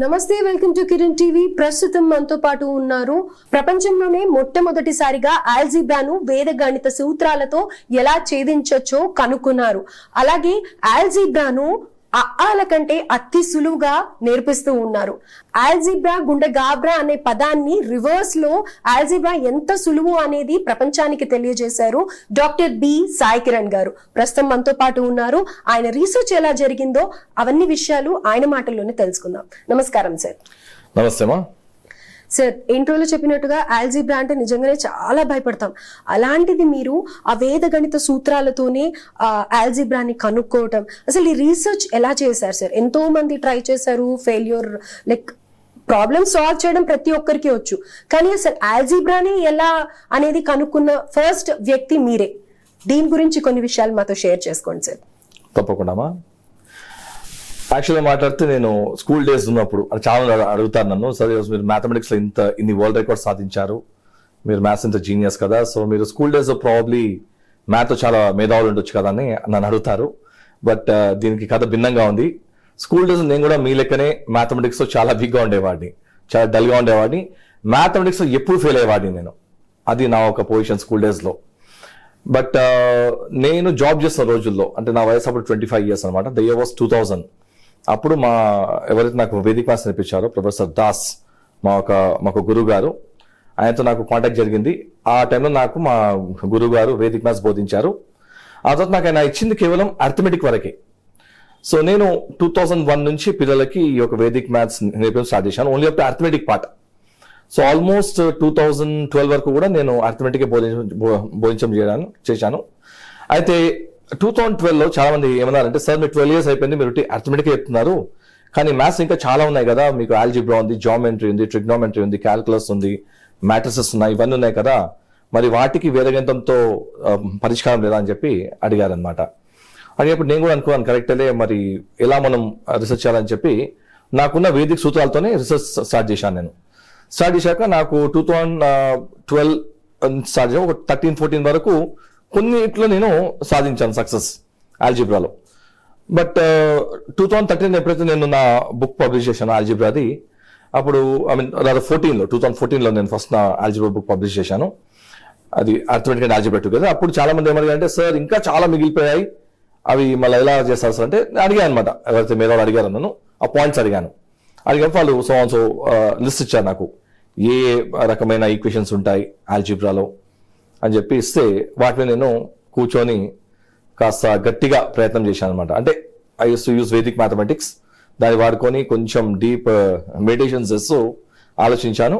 నమస్తే welcome to Kiran TV. ప్రస్తుతం మనతో పాటు ఉన్నారు ప్రపంచంలోనే మొట్టమొదటిసారిగా ఆల్జీబ్రాను వేద గణిత సూత్రాలతో ఎలా ఛేదించొచ్చో కనుక్కున్నారు. అలాగే ఆల్జీబ్రాను అల కంటే అతి సులువుగా నేర్పిస్తూ ఉన్నారు. ఆల్జిబ్రా గుండె గాబ్రా అనే పదాన్ని రివర్స్లో ఆల్జిబ్రా ఎంత సులువు అనేది ప్రపంచానికి తెలియజేశారు డాక్టర్ బి. సాయి కిరణ్ గారు. ప్రస్తుతం మనతో పాటు ఉన్నారు. ఆయన రీసెర్చ్ ఎలా జరిగిందో అవన్నీ విషయాలు ఆయన మాటల్లోనే తెలుసుకుందాం. నమస్కారం సార్. నమస్తే సార్ ఇంట్రోలో చెప్పినట్టుగా ఆల్జీబ్రా అంటే నిజంగానే చాలా భయపడతాం. అలాంటిది మీరు ఆ వేద గణిత సూత్రాలతోనే ఆల్జీబ్రాని కనుక్కోవటం. అసలు ఈ రీసెర్చ్ ఎలా చేశారు సార్ ఎంతో మంది ట్రై చేశారు ఫెయిల్యూర్ లైక్ ప్రాబ్లమ్ సాల్వ్ చేయడం ప్రతి ఒక్కరికి వచ్చు. కానీ అసలు ఆల్జీబ్రాని ఎలా అనేది కనుక్కున్న ఫస్ట్ వ్యక్తి మీరే. దీని గురించి కొన్ని విషయాలు మాతో షేర్ చేసుకోండి సార్ తప్పకుండా యాక్చువల్గా మాట్లాడితే నేను స్కూల్ డేస్ ఉన్నప్పుడు చాలా అడుగుతాను అడుగుతారు నన్ను సరే మీరు మ్యాథమెటిక్స్లో ఇంత ఇన్ని వరల్డ్ రికార్డ్ సాధించారు. మీరు మ్యాథ్స్ ఇంత జీనియస్ కదా సో మీరు స్కూల్ డేస్ ప్రాబ్లీ మ్యాథ్ చాలా మేధావులు ఉండొచ్చు కదా అని నన్ను అడుగుతారు. బట్ uh, దీనికి కథ భిన్నంగా ఉంది. స్కూల్ డేస్ నేను కూడా మీ లెక్కనే మ్యాథమెటిక్స్లో చాలా వీక్గా ఉండేవాడిని. చాలా డల్గా ఉండేవాడిని. మ్యాథమెటిక్స్లో ఎప్పుడు ఫెయిల్ అయ్యేవాడిని నేను. అది నా ఒక పొజిషన్ స్కూల్ డేస్లో బట్ నేను జాబ్ చేసిన రోజుల్లో అంటే నా వయసు అప్పుడు ట్వంటీ ఫైవ్ ఇయర్స్ అనమాట the year was two thousand అప్పుడు మా ఎవరైతే నాకు వేదిక క్లాస్ నేర్పించారో ప్రొఫెసర్ దాస్ మా ఒక మా ఒక గురువు గారు ఆయనతో నాకు కాంటాక్ట్ జరిగింది. ఆ టైంలో నాకు మా గురువు గారు వేదిక మ్యాథ్స్ బోధించారు. ఆ తర్వాత నాకు ఆయన ఇచ్చింది కేవలం అర్థమెటిక్ వరకే. సో నేను టూ థౌజండ్ వన్ నుంచి పిల్లలకి ఈ యొక్క వేదిక్ మ్యాథ్స్ నేర్పడం స్టార్ట్ చేశాను. Only up arithmetic part so almost two thousand twelve వరకు కూడా నేను అర్థమెటిక్ బోధించడం బో- బోధించడం చేయడాను చేశాను. అయితే టూ థౌజండ్ ట్వెల్వ్లో చాలా మంది ఏమన్నారంటే సార్ మీరు ట్వెల్వ్ ఇయర్స్ అయిపోయింది మీరు అర్థమెటిక్ చెప్తున్నారు. కానీ మ్యాథ్స్ ఇంకా చాలా ఉన్నాయి కదా. మీకు ఆల్జిబ్రా ఉంది జామెట్రీ ఉంది ట్రిగ్నోమెట్రీ ఉంది క్యాల్కులస్ ఉంది మ్యాట్రిసెస్ ఉన్నాయి ఇవన్నీ ఉన్నాయి కదా. మరి వాటికి వేదగంతంతో పరిష్కారం లేదా అని చెప్పి అడిగారనమాట అడిగినప్పుడు నేను కూడా అనుకున్నాను కరెక్టేలే మరి ఎలా మనం రీసెర్చ్ చేయాలని చెప్పి. నాకున్న వేదిక సూత్రాలతోనే రీసెర్చ్ స్టార్ట్ చేశాను నేను. స్టార్ట్ చేశాక నాకు టూ థౌజండ్ ట్వెల్వ్ స్టార్ట్ చేసాను ఒక థర్టీన్ ఫోర్టీన్ వరకు కొన్నిట్లో నేను సాధించాను సక్సెస్ ఆల్జిబ్రాలో. బట్ టూ థౌజండ్ థర్టీన్ ఎప్పుడైతే నేను నా బుక్ పబ్లిష్ చేశాను ఆల్జిబ్రాది అప్పుడు ఐ మీన్ రాదా ఫోర్టీన్లో టూ థౌసండ్ ఫోర్టీన్లో నేను ఫస్ట్ నా ఆల్జిబ్రా బుక్ పబ్లిష్ చేశాను. అది అర్థమెటిక్ అండ్ ఆల్జిబ్రా టుగెదర్. అప్పుడు చాలా మంది ఏమడిగారంటే సార్ ఇంకా చాలా మిగిలిపోయాయి. అవి మళ్ళీ ఎలా చేస్తారు సార్? అంటే అడిగాను అనమాట ఎవరైతే మీద అడిగారు నన్ను ఆ పాయింట్స్ అడిగాను. అడిగాను వాళ్ళు సో సో లిస్ట్ ఇచ్చారు నాకు. ఏ రకమైన ఈక్వేషన్స్ ఉంటాయి ఆల్జిబ్రాలో? అని చెప్పి ఇస్తే వాటిని నేను కూర్చొని కాస్త గట్టిగా ప్రయత్నం చేశాను అనమాట అంటే I use to use Vedic mathematics దాన్ని వాడుకొని కొంచెం డీప్ మెడిటేషన్ uh, చేస్తూ ఆలోచించాను.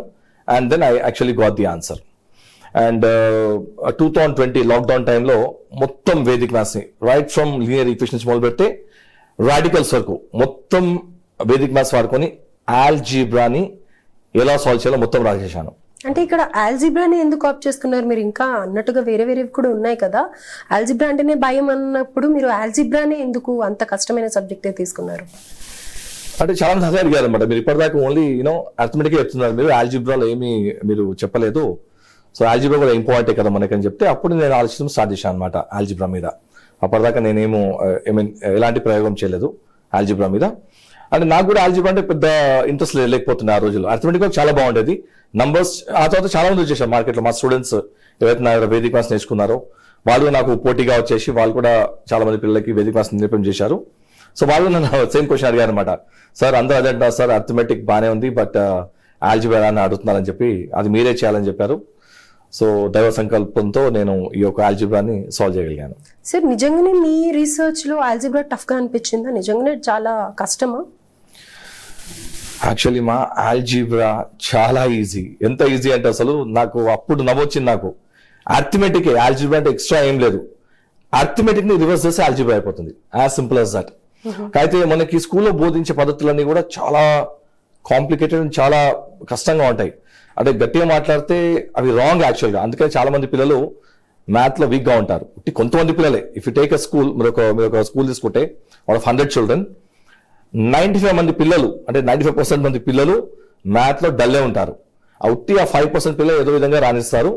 And then I actually got the answer and two thousand twenty lockdown టైంలో మొత్తం వేదిక్ మ్యాథ్స్ని రైట్ ఫ్రమ్ లీనియర్ ఈక్వేషన్స్ మొదలు పెడితే రాడికల్స్ వరకు మొత్తం వేదిక్ మ్యాథ్స్ వాడుకొని ఆల్జీబ్రాని ఎలా సాల్వ్ చేయాలో మొత్తం రాసేసాను అంటే ఇక్కడ ఆల్జిబ్రాని ఎందుకు ఆప్ చేసుకున్నారు? మీరు ఇంకా అన్నట్టుగా వేరే వేరేవి కూడా ఉన్నాయి కదా. ఆల్జిబ్రా అంటేనే భయం అన్నప్పుడు మీరు ఆల్జిబ్రానే ఎందుకు అంత కష్టమైన సబ్జెక్టే తీసుకున్నారు? అంటే చాలా మంది అడిగారు అనమాట మీరు ఇప్పటిదాకా ఓన్లీ యూనో అర్థమెటిక్ చెప్తున్నారు. మీరు ఆల్జిబ్రాలో ఏమీ మీరు చెప్పలేదు. సో ఆల్జిబ్రా కూడా ఇంపార్టెంట్ కదా మనకని చెప్తే అప్పుడు నేను ఆలోచించడం స్టార్ట్ చేశాను అనమాట ఆల్జిబ్రా మీద. అప్పటిదాకా నేనేమో uh, ఐ మీన్ ఎలాంటి ప్రయోగం చేయలేదు ఆల్జిబ్రా మీద. అంటే నాకు కూడా ఆల్జిబ్రా అంటే పెద్ద ఇంట్రెస్ట్ లేకపోతుంది ఆ రోజుల్లో. అర్థమెటిక్ చాలా బాగుండేది. నంబర్స్ ఆ తర్వాత చాలా మంది వచ్చేసారు మార్కెట్లో. మా స్టూడెంట్స్ ఎవరైతే నా దగ్గర వేదిక క్లాస్ నేర్చుకున్నారో వాళ్ళు నాకు పోటీగా వచ్చేసి వాళ్ళు కూడా చాలా మంది పిల్లలకి వేదిక క్లాస్ నిరూపణ చేశారు. సో వాళ్ళు నన్ను సేమ్ క్వశ్చన్ అడిగారు అనమాట సార్ అందరూ అదే అంటారు సార్ అర్థమెటిక్ బాగానే ఉంది బట్ ఆల్జిబ్రా uh, అని అడుగుతున్నారని చెప్పి అది మీరే చేయాలని చెప్పారు. సో దైవ సంకల్పంతో నేను ఈ యొక్క ఆల్జిబ్రాని సాల్వ్ చేయగలిగాను. సార్ నిజంగానే మీ రీసెర్చ్లో ఆల్జిబ్రా టఫ్గా అనిపించిందా? నిజంగానే చాలా కష్టమా? యాక్చువల్లీ మా ఆల్జిబ్రా చాలా ఈజీ ఎంత ఈజీ అంటే అసలు నాకు అప్పుడు నవ్వొచ్చింది నాకు. అర్థమెటిక్ ఆల్జిబ్రా అంటే ఎక్స్ట్రా ఏం లేదు. అర్థమెటిక్ని రివర్స్ చేస్తే ఆల్జిబ్రా అయిపోతుంది. యాజ్ సింపుల్ as దట్ అయితే మనకి స్కూల్లో బోధించే పద్ధతులన్నీ కూడా చాలా కాంప్లికేటెడ్ చాలా కష్టంగా ఉంటాయి. అంటే గట్టిగా మాట్లాడితే అవి రాంగ్ యాక్చువల్గా అందుకని చాలా మంది పిల్లలు మ్యాథ్లో వీక్గా ఉంటారు. కొంతమంది పిల్లలే. If you take a school మీరు ఒక మీరు ఒక స్కూల్ తీసుకుంటే of hundred children ninety five మంది పిల్లలు అంటే నైంటీ ఫైవ్ పర్సెంట్ మంది పిల్లలు మ్యాథ్లో డల్లే ఉంటారు. ఆ ఉట్టి ఆ ఫైవ్ పర్సెంట్ పిల్లలు ఏదో విధంగా రాణిస్తారు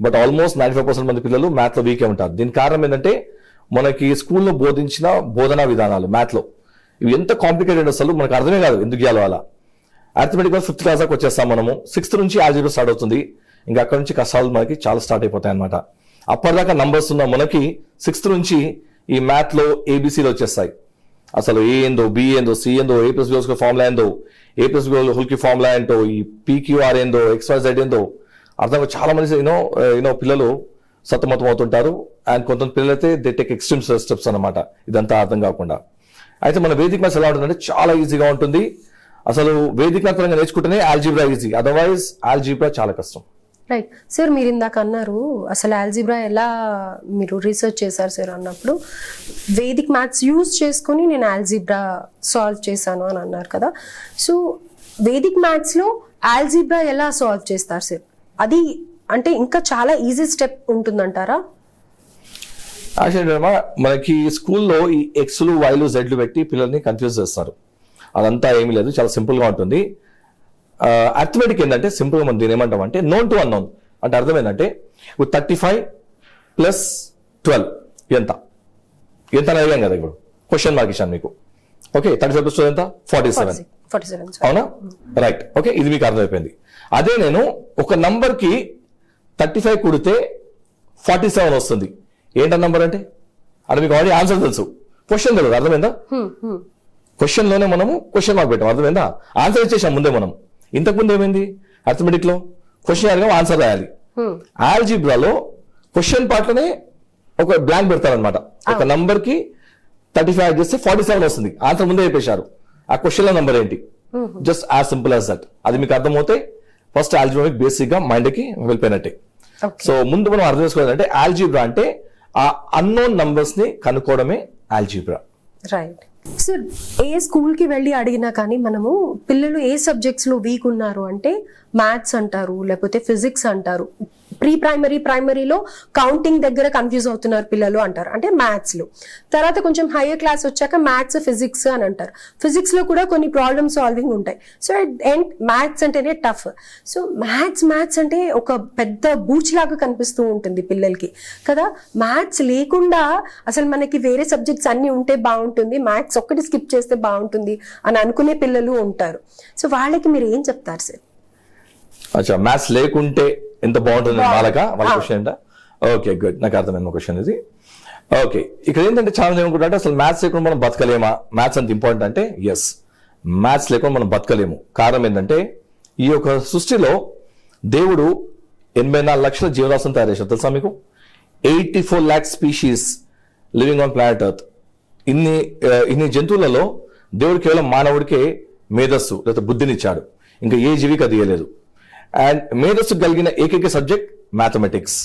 but almost ninety five percent మంది పిల్లలు మ్యాథ్లో వీకే ఉంటారు. దీని కారణం ఏంటంటే మనకి స్కూల్లో బోధించిన బోధనా విధానాలు మ్యాథ్లో ఇవి ఎంత కాంప్లికేటెడ్ అసలు మనకు అర్థమే కాదు ఎందుకు చేయాలో అలా. అర్థమెటిక్గా ఫిఫ్త్ క్లాస్ దాకా వచ్చేస్తాం మనము. సిక్స్త్ నుంచి ఆల్జీబ్రా స్టార్ట్ అవుతుంది. ఇంకా అక్కడ నుంచి కష్టాలు మనకి చాలా స్టార్ట్ అయిపోతాయి అనమాట అప్పటిదాకా నంబర్స్ ఉన్న మనకి సిక్స్త్ నుంచి ఈ మ్యాథ్లో ఏబీసీలో వచ్చేస్తాయి. అసలు ఏ ఏందో బి ఏందో సి ఏందో ఏ ప్లస్ బి ఫార్ములా ఏందో ఏ ప్లస్ బి హుల్కి ఫార్ములా ఏంటో ఈ పీక్యూఆర్ ఏందో ఎక్స్వై జెడ్ ఏందో అర్థం చాలా మంది యూనో యూనో uh, పిల్లలు సతమతం అవుతుంటారు. అండ్ కొంతమంది పిల్లలు అయితే దే టేక్ ఎక్స్ట్రీమ్ స్టెప్స్ అనమాట ఇదంతా అర్థం కాకుండా. అయితే మన వేదిక మ్యాథ్స్ ఎలా ఉంటుందంటే చాలా ఈజీగా ఉంటుంది. అసలు వేదిక పరంగా నేర్చుకుంటేనే ఆల్జీబ్రా ఈజీ అదర్వైజ్ ఆల్జీబ్రా చాలా కష్టం. రైట్ సార్ మీరు ఇందాక అన్నారు అసలు ఆల్జిబ్రా ఎలా మీరు రీసెర్చ్ చేశారు సార్ అన్నప్పుడు వేదిక్ మ్యాథ్స్ యూజ్ చేసుకొని నేను ఆల్జిబ్రా సాల్వ్ చేశాను అని అన్నారు కదా. సో వేదిక్ మ్యాథ్స్లో ఆల్జిబ్రా ఎలా సాల్వ్ చేస్తారు సార్ అది అంటే ఇంకా చాలా ఈజీ స్టెప్ ఉంటుందంటారా? Ah, యాక్చువల్లీ మనకి స్కూల్లో ఈ ఎక్స్లు వైలు జెడ్లు పెట్టి పిల్లల్ని కన్ఫ్యూజ్ చేస్తారు. అదంతా ఏమీ లేదు చాలా సింపుల్గా ఉంటుంది. అర్థమెటిక్ ఏంటంటే సింపుల్గా మనం దీని ఏమంటాం అంటే నోన్ టు అన్నోన్ అంటే అర్థం ఏంటంటే థర్టీ ఫైవ్ ప్లస్ ట్వెల్వ్ ఎంత? ఎంత అని అడిగాం కదా ఇప్పుడు? క్వశ్చన్ మార్క్ ఇచ్చాను మీకు. ఓకే థర్టీ ఫైవ్ ప్లస్ ఎంత? ఫార్టీ సెవెన్ అవునా? రైట్ ఓకే ఇది మీకు అర్థమైపోయింది. అదే నేను ఒక నంబర్కి థర్టీ ఫైవ్ కుడితే ఫార్టీ సెవెన్ వస్తుంది. ఏంటన్న నంబర్ అంటే? అది మీకు ఆల్రెడీ ఆన్సర్ తెలుసు. క్వశ్చన్ తెలియదు అర్థమైందా? క్వశ్చన్లోనే మనము క్వశ్చన్ మార్క్ పెట్టాం. అర్థమైందా? ఆన్సర్ ఇచ్చేసాం ముందే మనం. ఇంతకు ముందు ఏమైంది? అర్థమెటిక్లో క్వశ్చన్ అడిగా ఆన్సర్ రాయాలి ఆల్జీబ్రాలో క్వశ్చన్ పార్ట్లోనే ఒక బ్లాంక్ పెడతారనమాట ఒక నంబర్కి థర్టీ ఫైవ్ చేస్తే ఫార్టీ సెవెన్ వస్తుంది. ఆన్సర్ ముందే చెప్పేశారు. ఆ క్వశ్చన్లో నంబర్ ఏంటి? Just as simple as that అది మీకు అర్థమవుతే ఫస్ట్ ఆల్జిబ్రామిక్ బేసిక్గా మైండ్కి వెళ్ళిపోయినట్టే. సో ముందు మనం అర్థం చేసుకోవాలంటే ఆల్జీబ్రా అంటే ఆ అన్నోన్ నంబర్స్ని కనుక్కోవడమే ఆల్జీబ్రా రైట్ సార్ ఏ స్కూల్కి వెళ్ళి అడిగినా కానీ మనము పిల్లలు ఏ సబ్జెక్ట్స్లో వీక్ ఉన్నారు అంటే మ్యాథ్స్ అంటారు లేకపోతే ఫిజిక్స్ అంటారు. ప్రీ ప్రైమరీ ప్రైమరీలో కౌంటింగ్ దగ్గర కన్ఫ్యూజ్ అవుతున్నారు పిల్లలు అంటారు. అంటే మ్యాథ్స్లో తర్వాత కొంచెం హైయర్ క్లాస్ వచ్చాక మ్యాథ్స్ ఫిజిక్స్ అని అంటారు. ఫిజిక్స్లో కూడా కొన్ని ప్రాబ్లమ్ సాల్వింగ్ ఉంటాయి. సో ఎండ్ మ్యాథ్స్ అంటేనే టఫ్ సో మ్యాథ్స్ మ్యాథ్స్ అంటే ఒక పెద్ద బూచ్ లాగా కనిపిస్తూ ఉంటుంది పిల్లలకి. కదా? మ్యాథ్స్ లేకుండా అసలు మనకి వేరే సబ్జెక్ట్స్ అన్నీ ఉంటే బాగుంటుంది. మ్యాథ్స్ ఒక్కటి స్కిప్ చేస్తే బాగుంటుంది అని అనుకునే పిల్లలు ఉంటారు. సో వాళ్ళకి మీరు ఏం చెప్తారు సార్ అచ్చా మ్యాథ్స్ లేకుంటే ఎంత బాగుంటుంది వాళ్ళక వాళ్ళ క్వశ్చన్ ఏంటా ఓకే గుడ్ నాకు అర్థమైంది క్వశ్చన్ ఇది. ఓకే ఇక్కడ ఏంటంటే చాలా మంది ఏమనుకుంటారంటే అసలు మ్యాథ్స్ లేకుండా మనం బతకలేమా? మ్యాథ్స్ అంత ఇంపార్టెంట్ అంటే ఎస్ మ్యాథ్స్ లేకుండా మనం బతకలేము. కారణం ఏంటంటే ఈ యొక్క సృష్టిలో దేవుడు ఎనభై నాలుగు లక్షల జీవరాశులను తయారు చేశారు తెలుసా మీకు? Eighty four lakh species living on planet Earth ఇన్ని ఇన్ని జంతువులలో దేవుడు కేవలం మానవుడికే మేధస్సు లేదా బుద్ధినిచ్చాడు ఇంకా ఏ జీవికి అది ఇయ్యలేదు. అండ్ మేధస్సు కలిగిన ఏకైక subject mathematics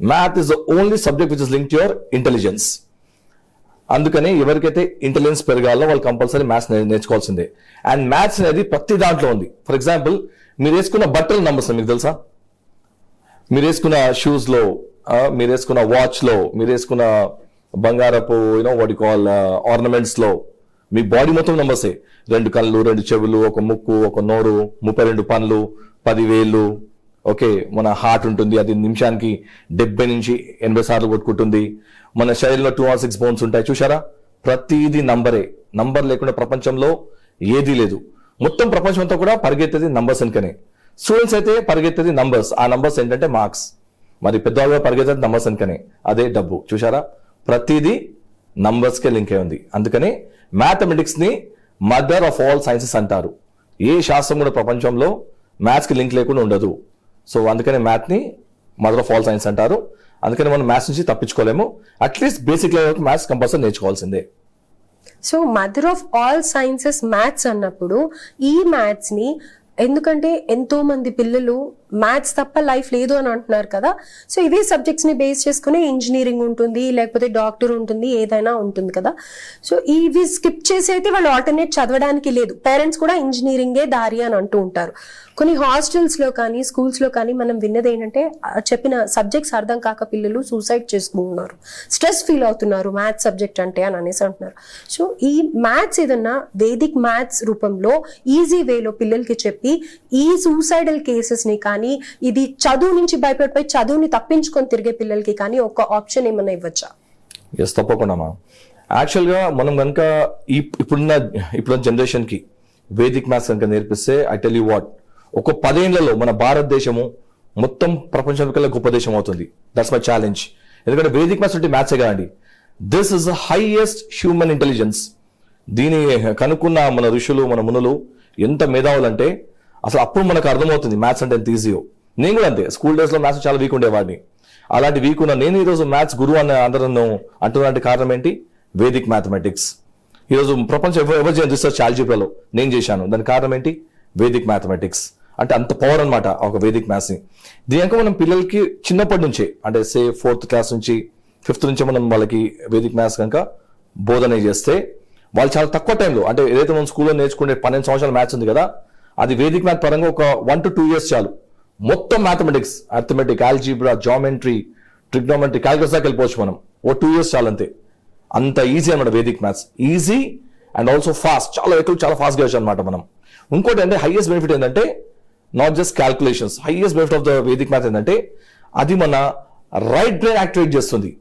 math is the only subject which is link to your intelligence అందుకని ఎవరికైతే ఇంటెలిజెన్స్ పెరగాలో వాళ్ళు కంపల్సరీ మ్యాథ్స్ నేర్చుకోవాల్సిందే. అండ్ మ్యాథ్స్ అనేది ప్రతి దాంట్లో ఉంది. ఫర్ ఎగ్జాంపుల్ మీరు వేసుకున్న బట్టల నంబర్స్ మీకు తెలుసా? మీరు వేసుకున్న షూస్లో మీరు వేసుకున్న వాచ్లో మీరు వేసుకున్న బంగారపు యూనో వాటి కాల్ ఆర్నమెంట్స్లో మీ బాడీ మొత్తం నంబర్సే రెండు కళ్ళు రెండు చెవులు ఒక ముక్కు ఒక నోరు ముప్పై రెండు పనులు పదివేలు. ఓకే మన హార్ట్ ఉంటుంది అది నిమిషానికి డెబ్బై నుంచి ఎనభై సార్లు కొట్టుకుంటుంది. మన శరీరంలో టూ ఆర్ సిక్స్ బోన్స్ ఉంటాయి చూసారా ప్రతిదీ నంబరే. నంబర్ లేకుండా ప్రపంచంలో ఏదీ లేదు. మొత్తం ప్రపంచం అంతా కూడా పరిగెత్తేది నంబర్స్ వెనుకనే స్టూడెంట్స్ అయితే పరిగెత్తేది నంబర్స్ ఆ నంబర్స్ ఏంటంటే మార్క్స్ మరి పెద్దవాళ్ళు పరిగెత్తేది నంబర్స్ వెనుకనే అదే డబ్బు చూసారా ప్రతిదీ నంబర్స్కే లింక్ అయి ఉంది. అందుకని మ్యాథమెటిక్స్ని మదర్ ఆఫ్ ఆల్ సైన్సెస్ అంటారు. ఏ శాస్త్రం కూడా ప్రపంచంలో మ్యాథ్స్కి లింక్ లేకుండా ఉండదు. సో అందుకనే మ్యాథ్ని మదర్ ఆఫ్ ఆల్ సైన్స్ అంటారు. అందుకని మనం మ్యాథ్స్ నుంచి తప్పించుకోలేము. At least basic level maths compulsory నేర్చుకోవాల్సిందే. So mother of all sciences maths అన్నప్పుడు ఈ మ్యాథ్స్ని ఎందుకంటే ఎంతో మంది పిల్లలు మ్యాథ్స్ తప్ప లైఫ్ లేదు అని అంటున్నారు కదా. సో ఇవే సబ్జెక్ట్స్ని బేస్ చేసుకుని ఇంజనీరింగ్ ఉంటుంది లేకపోతే డాక్టర్ ఉంటుంది ఏదైనా ఉంటుంది కదా. సో ఇవి స్కిప్ చేసి అయితే వాళ్ళు ఆల్టర్నేట్ చదవడానికి లేదు. పేరెంట్స్ కూడా ఇంజనీరింగే దారి అని అంటూ ఉంటారు. కొన్ని హాస్టల్స్లో కానీ స్కూల్స్లో కానీ మనం విన్నది ఏంటంటే చెప్పిన సబ్జెక్ట్స్ అర్థం కాక పిల్లలు సూసైడ్ చేసుకుంటున్నారు. స్ట్రెస్ ఫీల్ అవుతున్నారు మ్యాథ్స్ సబ్జెక్ట్ అంటే అని అనేసి అంటున్నారు. సో ఈ మ్యాథ్స్ ఏదన్నా వేదిక్ మ్యాథ్స్ రూపంలో ఈజీ వేలో పిల్లలకి చెప్పి ఈ సూసైడల్ కేసెస్ని కానీ కానీ ఇది చదువు నుంచి భయపడిపోయి చదువుని తప్పించుకొని తిరిగే పిల్లలకి కానీ ఒక ఆప్షన్ ఏమైనా ఇవ్వచ్చా? ఎస్ తప్పకుండా మా యాక్చువల్గా మనం కనుక ఈ ఇప్పుడున్న ఇప్పుడున్న జనరేషన్కి వేదిక్ మ్యాథ్స్ కనుక నేర్పిస్తే ఐ టెల్ యూ వాట్ ఒక పదేళ్ళలో మన భారతదేశము మొత్తం ప్రపంచంకల్లా గొప్ప దేశం అవుతుంది. దట్స్ మై ఛాలెంజ్ ఎందుకంటే వేదిక్ మ్యాథ్స్ అంటే మ్యాథ్సే కదండి? This is the highest human intelligence దీని కనుక్కున్న మన ఋషులు మన మునులు ఎంత మేధావులు అంటే అసలు అప్పుడు మనకు అర్థమవుతుంది మ్యాథ్స్ అంటే ఎంత ఈజీయో నేను కూడా అంతే. స్కూల్ డేస్లో మ్యాథ్స్ చాలా వీక్ ఉండేవాడిని. అలాంటి వీక్ ఉన్న నేను ఈరోజు మ్యాథ్స్ గురువు అన్న అందరూ అంటున్నటువంటి కారణం ఏంటి? వేదిక్ మ్యాథమెటిక్స్ ఈరోజు ప్రపంచం ఎవరు ఎవరు చేయని రీసెర్చ్ ఆల్జీబ్రాలో నేను చేశాను. దాని కారణం ఏంటి? వేదిక్ మ్యాథమెటిక్స్ అంటే అంత పవర్ అన్నమాట ఒక వేదిక్ మ్యాథ్స్ని దీనిక దీని మనం పిల్లలకి చిన్నప్పటి నుంచే అంటే సే ఫోర్త్ క్లాస్ నుంచి ఫిఫ్త్ నుంచి మనం వాళ్ళకి వేదిక్ మ్యాథ్స్ కనుక బోధన చేస్తే వాళ్ళు చాలా తక్కువ టైంలో అంటే ఏదైతే మనం స్కూల్లో నేర్చుకునే పన్నెండు సంవత్సరాల మ్యాథ్స్ ఉంది కదా అది వేదిక్ మ్యాథ్ పరంగా ఒక వన్ టు టూ ఇయర్స్ చాలు. మొత్తం mathematics arithmetic algebra geometry trigonometry calculus దాకా వెళ్ళిపోవచ్చు మనం. ఓ టూ ఇయర్స్ చాలు అంతే. అంత ఈజీ అనమాట Vedic maths easy and also fast చాలా ఎక్కువ చాలా ఫాస్ట్గా అనమాట మనం. ఇంకోటి అంటే హైయెస్ట్ బెనిఫిట్ ఏంటంటే not just calculations highest benefit of the Vedic math ఏంటంటే అది మన రైట్ బ్రెయిన్ యాక్టివేట్ చేస్తుంది.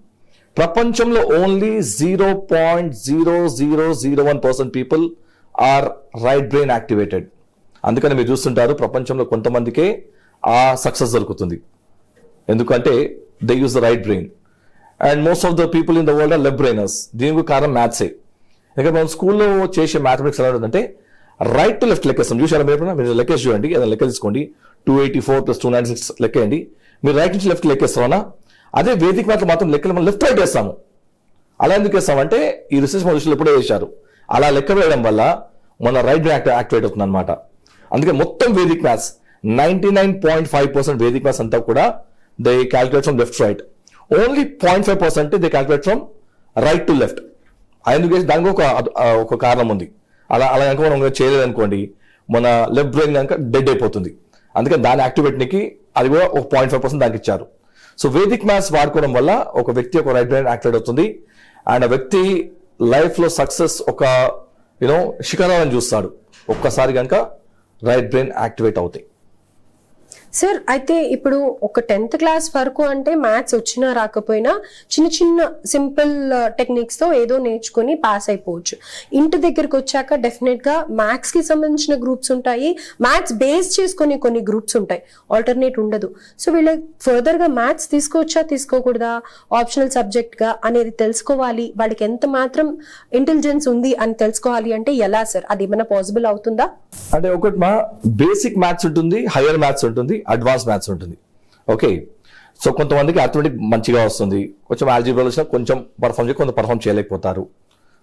ప్రపంచంలో only zero point zero zero zero one percent people are right brain activated అందుకని మీరు చూస్తుంటారు ప్రపంచంలో కొంతమందికే ఆ సక్సెస్ దొరుకుతుంది. ఎందుకంటే they use the right brain and most of the people in the world are left brainers దీనికి కారణం మ్యాథ్సే ఎందుకంటే మనం స్కూల్లో చేసే మ్యాథమెటిక్స్ ఎలా ఉంటుందంటే రైట్ టు లెఫ్ట్ లెక్కేస్తాం. చూసారా మీరు మీరు లెక్కేసి చూడండి ఏదైనా లెక్క తీసుకోండి. Two eighty four plus two nine six లెక్కేయండి. మీరు రైట్ నుంచి లెఫ్ట్ లెక్కేస్తామన్నా అదే వేదిక మ్యాథ్లో మాత్రం లెక్కలు మనం లెఫ్ట్ రైట్ వేస్తాము. అలా ఎందుకు వేస్తామంటే ఈ రీసెర్చ్ మన ఎప్పుడే వేశారు. అలా లెక్క వేయడం వల్ల మన రైట్ బ్రెయిన్ యాక్టివేట్ అవుతుంది అనమాట అందుకే మొత్తం Vedic maths ninety nine point five percent Vedic maths అంతా కూడా they calculate from left right only point five percent they calculate from right to left అందుకే దానికి ఒక ఒక కారణం ఉంది. అలా అలా కనుక మనం చేయలేదు అనుకోండి మన లెఫ్ట్ బ్రెయిన్ కనుక డెడ్ అయిపోతుంది. అందుకని దాని యాక్టివేట్నికి అది కూడా ఒక పాయింట్ ఫైవ్ పర్సెంట్ దానికి ఇచ్చారు. సో వేదిక్ మ్యాథ్స్ వాడుకోవడం వల్ల ఒక వ్యక్తి ఒక రైట్ బ్రెయిన్ యాక్టివేట్ అవుతుంది. అండ్ ఆ వ్యక్తి లైఫ్లో సక్సెస్ ఒక యూనో శిఖరాలను చూస్తాడు. ఒక్కసారి కనుక రైట్ బ్రెయిన్ యాక్టివేట్ అవుతాయి. సార్ అయితే ఇప్పుడు ఒక టెన్త్ క్లాస్ వరకు అంటే మ్యాథ్స్ వచ్చినా రాకపోయినా చిన్న చిన్న సింపుల్ టెక్నిక్స్తో ఏదో నేర్చుకుని పాస్ అయిపోవచ్చు. ఇంటి దగ్గరకు వచ్చాక డెఫినెట్గా మ్యాథ్స్కి సంబంధించిన గ్రూప్స్ ఉంటాయి. మ్యాథ్స్ బేస్ చేసుకుని కొన్ని గ్రూప్స్ ఉంటాయి. ఆల్టర్నేట్ ఉండదు. సో వీళ్ళ ఫర్దర్గా మ్యాథ్స్ తీసుకోవచ్చా తీసుకోకూడదా? ఆప్షనల్ సబ్జెక్ట్గా అనేది తెలుసుకోవాలి. వాళ్ళకి ఎంత మాత్రం ఇంటెలిజెన్స్ ఉంది అని తెలుసుకోవాలి అంటే ఎలా సార్? అది ఏమైనా పాసిబుల్ అవుతుందా? అంటే ఒకటి మా బేసిక్ మ్యాథ్స్ ఉంటుంది హైయర్ మ్యాథ్స్ ఉంటుంది. అడ్వాన్స్ మ్యాథ్స్ ఉంటుంది. ఓకే. సో కొంతమందికి అథమెటిక్ మంచిగా వస్తుంది. కొంచెం ఆల్జీబ్రాలో వచ్చినా కొంచెం పర్ఫామ్ చేసి కొంత పర్ఫామ్ చేయలేకపోతారు.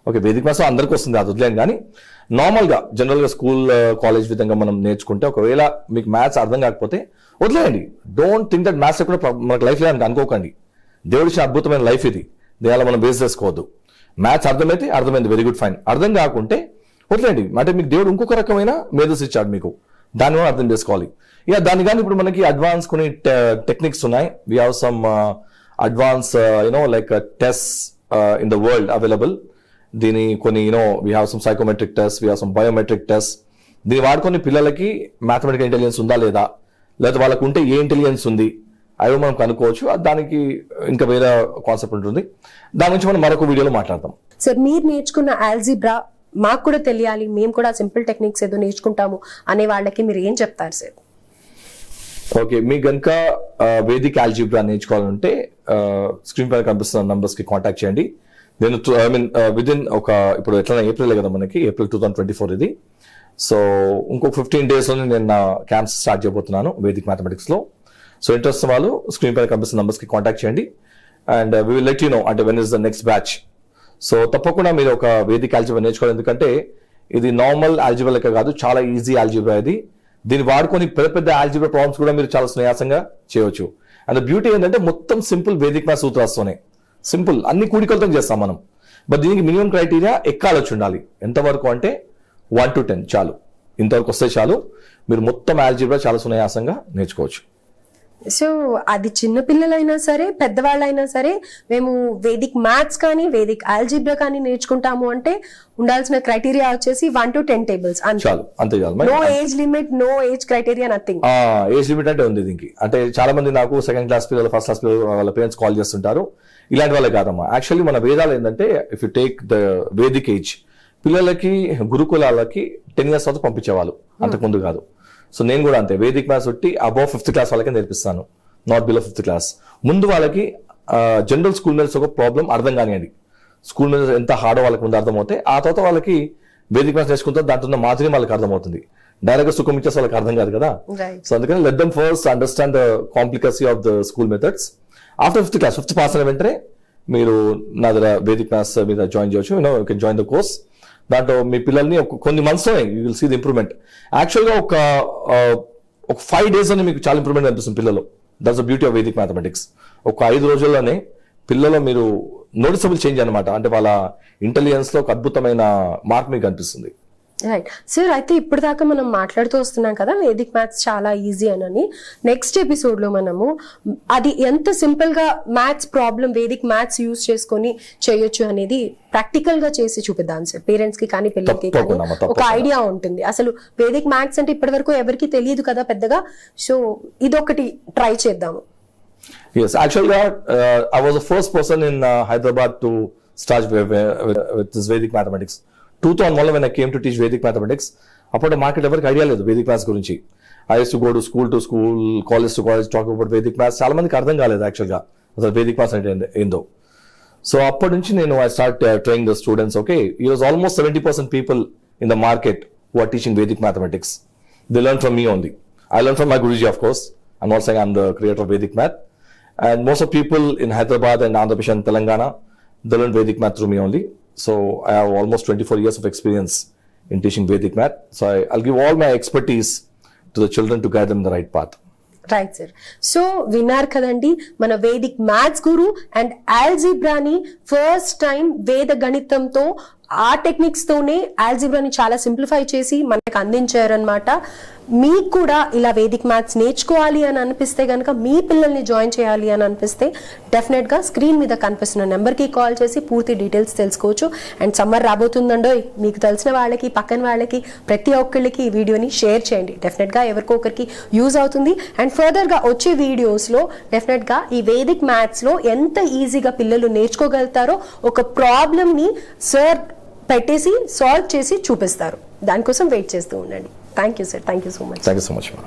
ఓకే వేదిక మ్యాథ్స్ అందరికీ వస్తుంది అది వదిలేను కానీ నార్మల్గా జనరల్గా స్కూల్ కాలేజ్ విధంగా మనం నేర్చుకుంటే ఒకవేళ మీకు మ్యాథ్స్ అర్థం కాకపోతే వదిలేయండి. డోంట్ థింక్ దట్ మ్యాథ్స్ కూడా మనకు లైఫ్ లేదని అనుకోకండి. దేవుడి అద్భుతమైన లైఫ్ ఇది. దీనివల్ల మనం బేస్ చేసుకోవద్దు. మ్యాథ్స్ అర్థమైతే అర్థమైంది వెరీ గుడ్ ఫైన్. అర్థం కాకుంటే వదిలేండి అంటే మీకు దేవుడు ఇంకొక రకమైన మేధస్ ఇచ్చాడు మీకు. దాన్ని కూడా అర్థం చేసుకోవాలి. ఇక దాని కానీ ఇప్పుడు మనకి అడ్వాన్స్ కొన్ని టెక్నిక్స్ ఉన్నాయి. We have some advance you know like test in the world available దీని కొన్ని you know we have some psychometric test we have some biometric test దీన్ని వాడుకొని పిల్లలకి మ్యాథమెటికల్ ఇంటెలిజెన్స్ ఉందా లేదా? లేదా వాళ్ళకు ఉంటే ఏ ఇంటెలిజెన్స్ ఉంది? అవి మనం కనుక్కోవచ్చు. దానికి ఇంకా వేరే కాన్సెప్ట్ ఉంటుంది. దాని గురించి మనం మరొక వీడియోలో మాట్లాడతాం. సార్ మీరు నేర్చుకున్న ఆల్జీబ్రా మాకు కూడా తెలియాలి మేము కూడా సింపుల్ టెక్నిక్స్ ఏదో నేర్చుకుంటాము అనే వాళ్ళకి మీరు ఏం చెప్తారు సార్? ఓకే మీకు కనుక వేదిక్ ఆల్జీబ్రా నేర్చుకోవాలంటే స్క్రీన్ పైన కనిపిస్తున్న numbers కి కాంటాక్ట్ చేయండి. నేను ఐ మీన్ విదిన్ ఒక ఇప్పుడు ఎట్లా ఏప్రిల్ కదా మనకి April two thousand twenty four ఇది. సో ఇంకొక ఫిఫ్టీన్ డేస్లోనే నేను నా క్యాంప్స్ స్టార్ట్ చేయబోతున్నాను వేదిక్ మ్యాథమెటిక్స్లో సో ఇంట్రెస్ట్ వాళ్ళు స్క్రీన్ పైన కనిపిస్తున్న numbers కి కాంటాక్ట్ చేయండి. And we will let you know అంటే when is the next batch so తప్పకుండా మీరు ఒక వేదిక ఆల్జిబ్రా నేర్చుకోవాలి. ఎందుకంటే ఇది నార్మల్ ఆల్జిబ్రా లెక్క కాదు చాలా ఈజీ ఆల్జిబ్రా ఇది. దీన్ని వాడుకొని పెద్ద పెద్ద ఆల్జిబ్రా ప్రాబ్లమ్స్ కూడా మీరు చాలా స్నేహాసంగా చేయవచ్చు. అండ్ బ్యూటీ ఏంటంటే మొత్తం సింపుల్ వేదిక మ్యాథ్స్ సూత్రాస్తోనే సింపుల్ అన్ని కూడికలతో చేస్తాం మనం. బట్ దీనికి మినిమం క్రైటీరియా ఎక్కాలొచ్చి ఉండాలి? ఎంతవరకు అంటే వన్ టు టెన్ చాలు. ఇంతవరకు వస్తే చాలు. మీరు మొత్తం ఆల్జిబ్రా చాలా సునాయాసంగా నేర్చుకోవచ్చు. సో అది చిన్న పిల్లలైనా సరే పెద్దవాళ్ళైనా సరే మేము వేదిక్ మ్యాథ్స్ కానీ వేదిక్ ఆల్జీబ్రా కానీ నేర్చుకుంటాము అంటే ఉండాల్సిన క్రైటీరియా వచ్చేసి వన్ టు టెన్ టేబుల్స్. చాలు అంతే చాలు. No age limit no age criteria nothing age limit అంటే ఉంది దీనికి. అంటే చాలా మంది నాకు సెకండ్ క్లాస్ పిల్లలు ఫస్ట్ క్లాస్ పిల్లలు వాళ్ళ పేరెంట్స్ కాల్ చేస్తుంటారు. ఇలాంటి వాళ్ళే కాదమ్మా. యాక్చువల్లీ మన వేదాలు ఏంటంటే if you take the Vedic age పిల్లలకి గురుకులాలకి టెన్ ఇయర్స్ తర్వాత పంపించేవాళ్ళు. అంతకుముందు కాదు. సో నేను కూడా అంతే వేదిక్ మ్యాథ్స్ ఒట్టి అబౌవ్ ఫిఫ్త్ క్లాస్ వాళ్ళకి నేర్పిస్తాను నాట్ బిలో ఫిఫ్త్ క్లాస్. ముందు వాళ్ళకి జనరల్ స్కూల్ మీద ఒక ప్రాబ్లం అర్థం కానివ్వండి స్కూల్ మీద ఎంత హార్డ్ వాళ్ళకి ముందు అర్థమవుతే ఆ తర్వాత వాళ్ళకి వేదిక మ్యాథ్స్ నేర్చుకుంటే దాంట్లో ఉన్న మాదిరి వాళ్ళకి అర్థమవుతుంది. డైరెక్ట్ సుఖం ఇచ్చేసి వాళ్ళకి అర్థం కాదు కదా? సో అందుకని let them first understand the complicacy of the school methods after fifth class fifth pass అయిన వెంటనే మీరు నా దగ్గర వేదిక్ మ్యాథ్స్ మీద జాయిన్ చేయొచ్చు you know you can join the course దాంట్లో uh, మీ పిల్లల్ని ఒక కొన్ని మంత్స్లోనే you will see the improvement యాక్చువల్గా ఒక ఒక ఫైవ్ డేస్ అని మీకు చాలా ఇంప్రూవ్మెంట్ అనిపిస్తుంది పిల్లలు. That's the beauty of Vedic mathematics ఒక ఐదు రోజుల్లోనే పిల్లలు మీరు నోటిసబుల్ చేంజ్ అనమాట అంటే వాళ్ళ ఇంటెలిజెన్స్లో ఒక అద్భుతమైన మార్క్ మీకు కనిపిస్తుంది. రైట్ సార్ అయితే ఇప్పుడు దాకా మనం మాట్లాడుతూ వస్తున్నాం కదా వేదిక్ మ్యాథ్స్ చాలా ఈజీ అని నెక్స్ట్ ఎపిసోడ్లో మనము అది ఎంత సింపుల్గా maths problem Vedic maths use చేసుకొని చేయొచ్చు అనేది ప్రాక్టికల్గా చేసి చూపిద్దాం సార్ పేరెంట్స్కి కానీ పిల్లలకి కానీ ఒక. ఐడియా ఉంటుంది. అసలు వేదిక్ మ్యాథ్స్ అంటే ఇప్పటి వరకు ఎవరికి తెలియదు కదా పెద్దగా. సో ఇదొకటి ట్రై చేద్దాము. Yes, actually, uh, I was the first person in uh, Hyderabad to start with, with, with this Vedic mathematics. 2001 when I came to teach Vedic mathematics. అప్పుడు మార్కెట్ ఎవరికి ఐడియా లేదు వేదిక్ మ్యాథ్స్ గురించి. I to go to school to school college to college talk about Vedic maths. చాలా మందికి అర్థం కాలేదు యాక్చువల్గా అసలు వేదిక్ మ్యాథ్స్ అంటే ఏందో- సో అప్పటి నుంచి నేను I start training the students okay ఈ was almost seventy percent people in the market who are teaching Vedic mathematics. They learn from me only I learn from my guruji of course and also I'm the creator of Vedic math. And most of people in Hyderabad and Andhra Pradesh and Telangana they learn Vedic math through me only so I have almost twenty four years of experience in teaching Vedic math so I I'll give all my expertise to the children to guide them the right path right sir so విన్నారు కదండి మన Vedic maths Guru and ఆల్జీబ్రాని first time వేద గణితంతో ఆ techniques తోనే ఆల్జిబ్రాని చాలా simplify చేసి మనకు అందించారనమాట మీకు కూడా ఇలా వేదిక్ మ్యాథ్స్ నేర్చుకోవాలి అని అనిపిస్తే కనుక మీ పిల్లల్ని జాయిన్ చేయాలి అని అనిపిస్తే డెఫినెట్గా స్క్రీన్ మీద కనిపిస్తున్న నెంబర్కి కాల్ చేసి పూర్తి డీటెయిల్స్ తెలుసుకోవచ్చు. అండ్ సమ్మర్ రాబోతుందండో మీకు తెలిసిన వాళ్ళకి పక్కన వాళ్ళకి ప్రతి ఒక్కళ్ళకి ఈ వీడియోని షేర్ చేయండి. డెఫినెట్గా ఎవరికో ఒకరికి యూజ్ అవుతుంది. అండ్ ఫర్దర్గా వచ్చే వీడియోస్లో డెఫినెట్గా ఈ వేదిక్ మ్యాథ్స్లో ఎంత ఈజీగా పిల్లలు నేర్చుకోగలుగుతారో ఒక ప్రాబ్లమ్ని సార్ పెట్టేసి సాల్వ్ చేసి చూపిస్తారు. దానికోసం వెయిట్ చేస్తూ ఉండండి. Thank you, sir. Thank you so much. Thank you so much, ma'am.